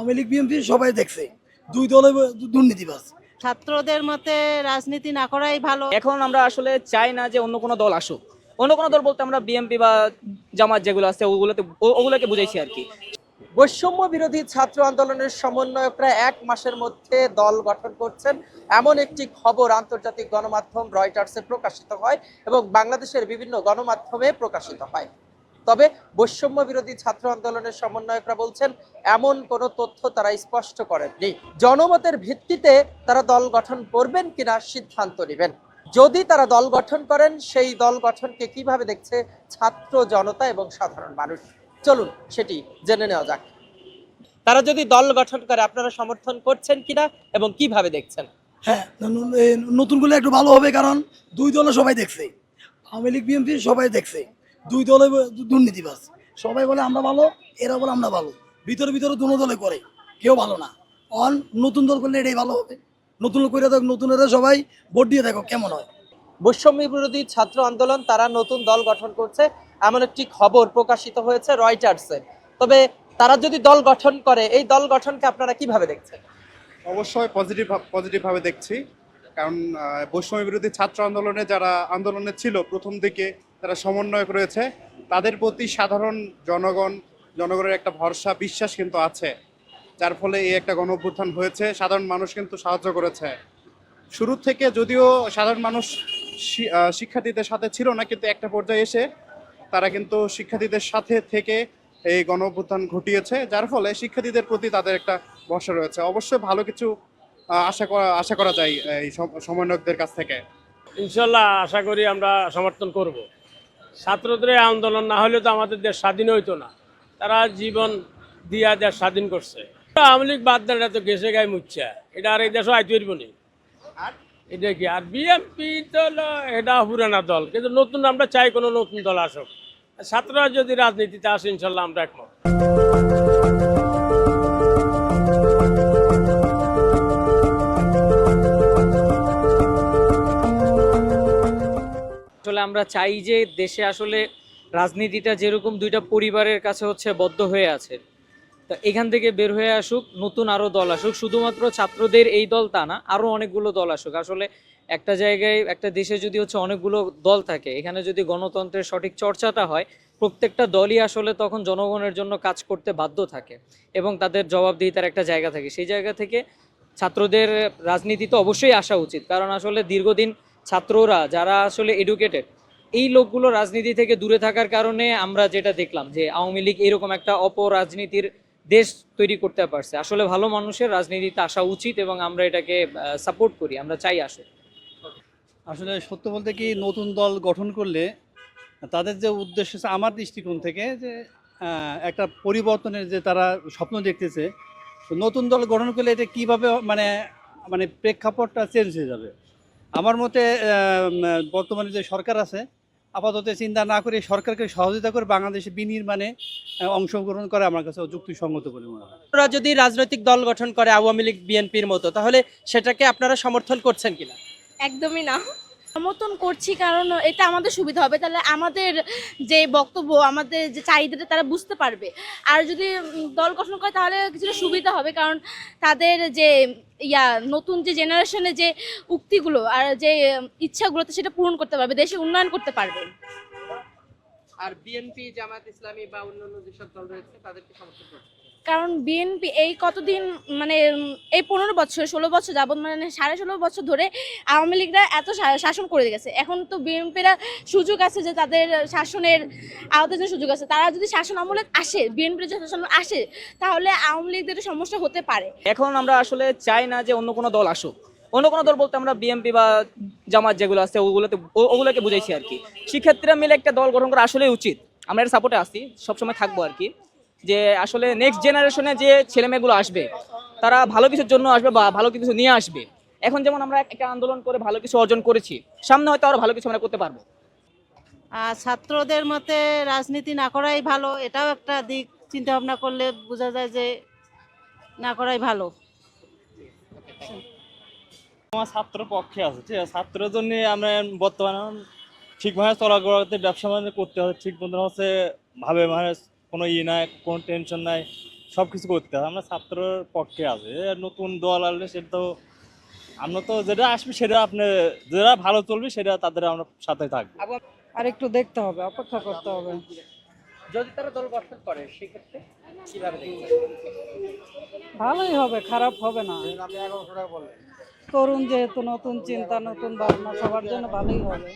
Awami League BNP সবাই দেখছে। দুই দলে দুর্নীতিবাজ। ছাত্রদের মতে রাজনীতি না করাই ভালো। এখন আমরা আসলে চাই না যে অন্য কোনো দল আসুক। অন্য কোনো দল বলতে আমরা বিএমপি বা জামাত যেগুলো আছে ওগুলোতে ওগুলোকে বুঝাইছি আর কি। বৈষম্য বিরোধী ছাত্র আন্দোলনের সমন্বয়করা এক মাসের মধ্যে দল গঠন করছেন। এমন একটি খবর আন্তর্জাতিক গণমাধ্যম রয়টার্সে প্রকাশিত হয় এবং বাংলাদেশের বিভিন্ন গণমাধ্যমে প্রকাশিত হয়। তবে বৈষম্য বিরোধী ছাত্র আন্দোলনের সমন্বয়করা বলছেন, এমন কোনো তথ্য তারা স্পষ্ট করেননি। জনমতের ভিত্তিতে তারা দল গঠন করবেন কিনা সিদ্ধান্ত নেবেন। যদি তারা দল গঠন করেন, সেই দল গঠনকে কীভাবে দেখছে ছাত্র জনতা এবং সাধারণ মানুষ? চলুন, সেটি জেনে নেওয়া যাক। তারা যদি দল গঠন করে, আপনারা সমর্থন করছেন কিনা এবং কীভাবে দেখছেন? হ্যাঁ ন- এ নতুন করলে একটু ভালো হবে কারণ দুই দলও সবাই দেখছে। আওয়ামী লীগ, বিএনপি সবাই দেখছে। দুই দলে দুর্নীতিবাজ। সবাই বলে আমরা ভালো এরা বলে আমরা ভালো। ভিতরে ভিতরে দুনো দলে করে কেউ ভালো না। অন নতুন দল করলে এটাই ভালো হবে। নতুন করে দেখ নতুনেরা সবাই ভোট দিয়ে দেখো কেমন হয়। বৈষম্য বিরোধী ছাত্র আন্দোলন তারা নতুন দল গঠন করছে। এমন একটি খবর প্রকাশিত হয়েছে রয়টার্সে। তবে তারা যদি দল গঠন করে এই দল গঠনকে আপনারা কীভাবে দেখছেন? অবশ্যই পজিটিভ পজিটিভভাবে দেখছি। কারণ বৈষম্য বিরোধী ছাত্র আন্দোলনে যারা আন্দোলনে ছিল প্রথম দিকে তারা সমন্বয়ক রয়েছে, তাদের প্রতি সাধারণ জনগণ, জনগণের একটা ভরসা, বিশ্বাস কিন্তু আছে। যার ফলে এই একটা গণ অভ্যুত্থান হয়েছে। সাধারণ মানুষ কিন্তু সাহায্য করেছে। শুরু থেকে যদিও সাধারণ মানুষ শিক্ষার্থীদের সাথে ছিল না, কিন্তু একটা পর্যায়ে এসে তারা কিন্তু শিক্ষার্থীদের সাথে থেকে এই গণ অভ্যুত্থান ঘটিয়েছে, যার ফলে শিক্ষার্থীদের প্রতি তাদের একটা ভরসা রয়েছে। অবশ্যই ভালো কিছু আশা করা আশা করা যায় এই সম- সমন্বয়কদের কাছ থেকে। ইনশাল্লাহ আশা করি আমরা সমর্থন করব। ছাত্রদের আন্দোলন না হলে তো আমাদের দেশ স্বাধীন হইতো না। তারা জীবন দিয়া দেশ স্বাধীন করছে। আওয়ামী লীগ বাদ দেন এটা তো গেছে গায়ে মুচ্ছা। এটা আর এই দেশও আইতে পারব নি। এটা কি? আর বিএনপি দল এটা পুরানা দল। কিন্তু নতুন আমরা চাই কোনো নতুন দল আসুক। ছাত্ররা যদি রাজনীতিতে আসে ইনশাল্লাহ আমরা একমত। আমরা চাই যে দেশে আসলে রাজনীতিটা যেরকম দুইটা পরিবারের কাছে হচ্ছে বদ্ধ হয়ে আছে। তো এখান থেকে বের হয়ে আসুক, নতুন আরও দল আসুক, শুধুমাত্র ছাত্রদের এই দল তা না আরও অনেকগুলো দল আসুক। আসলে একটা জায়গায়, একটা দেশে যদি হচ্ছে অনেকগুলো দল থাকে, এখানে যদি গণতন্ত্রের সঠিক চর্চাটা হয়, প্রত্যেকটা দলই আসলে তখন জনগণের জন্য কাজ করতে বাধ্য থাকে এবং তাদের জবাবদিহিতার একটা জায়গা থাকে। সেই জায়গা থেকে ছাত্রদের রাজনীতি তো অবশ্যই আসা উচিত, কারণ আসলে দীর্ঘদিন ছাত্ররা যারা আসলে এডুকেটেড এই লোকগুলো রাজনীতি থেকে দূরে থাকার কারণে আমরা যেটা দেখলাম যে আওয়ামী লীগ এরকম একটা অপরাজনীতির দেশ তৈরি করতে পারছে। আসলে ভালো মানুষের রাজনীতিতে আসা উচিত এবং আমরা এটাকে সাপোর্ট করি, আমরা চাই আসে আসলে সত্য বলতে কি, নতুন দল গঠন করলে তাদের যে উদ্দেশ্য আমার দৃষ্টিকোণ থেকে যে একটা পরিবর্তনের যে তারা স্বপ্ন দেখতেছে নতুন দল গঠন করলে এটা কীভাবে মানে মানে প্রেক্ষাপটটা চেঞ্জ হয়ে যাবে? আমার মতে বর্তমানে যে সরকার আছে আপাতত চিন্তা না করে সরকারকে সহযোগিতা করে বাংলাদেশে বিনির্মাণে অংশগ্রহণ করে আমার কাছে যুক্তিসঙ্গত বলে মনে হয়। ওরা যদি রাজনৈতিক দল গঠন করে আওয়ামী লীগ বিএনপির মতো তাহলে সেটাকে আপনারা সমর্থন করছেন কিনা? একদমই না। সমর্থন করছি কারণ এটা আমাদের সুবিধা হবে, তাহলে আমাদের যে বক্তব্য, আমাদের যে চাহিদাটা তারা বুঝতে পারবে। আর যদি দল গঠন করে তাহলে কিছুটা সুবিধা হবে কারণ তাদের যে, ইয়া, নতুন যে জেনারেশনে যে উক্তিগুলো আর যে ইচ্ছাগুলো তো সেটা পূরণ করতে পারবে, দেশে উন্নয়ন করতে পারবে। আর বিএনপি জামাত ইসলামী বা অন্যান্য যেসব দল রয়েছে, তাদেরকে সমর্থন করছেন কারণ বিএনপি এই কতদিন মানে এই পনেরো বছর, ষোলো বছর যাবত মানে সাড়ে ষোলো বছর ধরে আওয়ামী লীগরা এত শাসন করে গেছে। এখন তো বিএনপিরা সুযোগ আছে যে তাদের শাসনের, আওতায় যে সুযোগ আছে, তারা যদি শাসন আমলে আসে, বিএনপির যে শাসন আসে, তাহলে আওয়ামী লীগদের সমস্যা হতে পারে। এখন আমরা আসলে চাই না যে অন্য কোনো দল আসুক। অন্য কোনো দল বলতে আমরা বিএমপি বা জামাত যেগুলো আছে, ওগুলোতে ওগুলোকে বুঝাইছি আর কি। শিক্ষার্থীরা মিলে একটা দল গঠন করা আসলে উচিত। আমরা এর সাপোর্টে আসি সবসময় থাকব আর কি। যে আসলে নেক্সট জেনারেশনে যে ছেলেমেয়েগুলো আসবে তারা ভালো কিছুর জন্য আসবে বা ভালো কিছু নিয়ে আসবে। এখন যেমন আমরা একটা আন্দোলন করে ভালো কিছু অর্জন করেছি সামনে হয়তো আরও ভালো কিছু আমরা করতে পারব। আর ছাত্রদের মতে রাজনীতি না করাই ভালো এটাও একটা দিক। চিন্তা ভাবনা করলে বোঝা যায় যে না করাই ভালো। আমার ছাত্র পক্ষে আছে ঠিক আছে? ছাত্রের জন্য আমরা বর্তমানে ঠিকভাবে চলাফেরাতে ব্যবসা বাণিজ্য করতে হবে ঠিক মতন হচ্ছে ভাবে মানে কোনো ই নাই কোনো টেনশন নাই সব কিছু করতে হবে। আমরা ছাত্রর পক্ষে আছে। নতুন দল আসলে সেটা তো আমরা তো যেটা আসবে সেটা আপনি যেটা ভালো চলবে সেটা তাদের আমরা সাথে থাকব। আর একটু দেখতে হবে অপেক্ষা করতে হবে। যদি তারা দল গঠন করে সেক্ষেত্রে কীভাবে ভালোই হবে খারাপ হবে না। তরুণ যেহেতু নতুন চিন্তা নতুন ভাবনা সবার জন্য ভালোই হবে।